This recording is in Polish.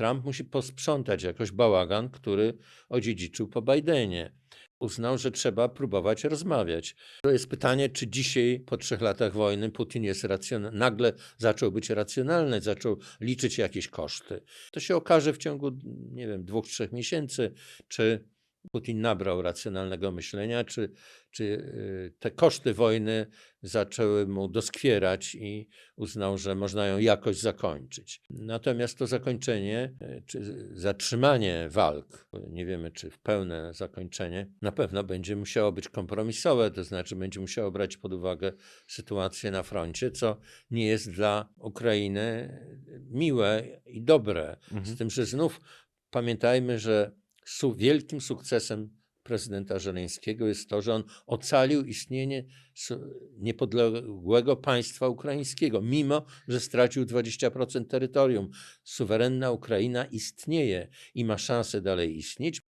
Trump musi posprzątać jakoś bałagan, który odziedziczył po Bidenie. Uznał, że trzeba próbować rozmawiać. To jest pytanie, czy dzisiaj, po trzech latach wojny, Putin jest racjonalny, nagle zaczął być racjonalny, zaczął liczyć jakieś koszty. To się okaże w ciągu, nie wiem, dwóch, trzech miesięcy, czy Putin nabrał racjonalnego myślenia, czy, czy y, te koszty wojny zaczęły mu doskwierać i uznał, że można ją jakoś zakończyć. Natomiast to zakończenie, y, czy zatrzymanie walk, nie wiemy, czy w pełne zakończenie, na pewno będzie musiało być kompromisowe, to znaczy będzie musiało brać pod uwagę sytuację na froncie, co nie jest dla Ukrainy miłe i dobre. Z tym, że znów pamiętajmy, że su- wielkim sukcesem prezydenta Żeleńskiego jest to, że on ocalił istnienie niepodległego państwa ukraińskiego, mimo że stracił 20% terytorium. Suwerenna Ukraina istnieje i ma szansę dalej istnieć.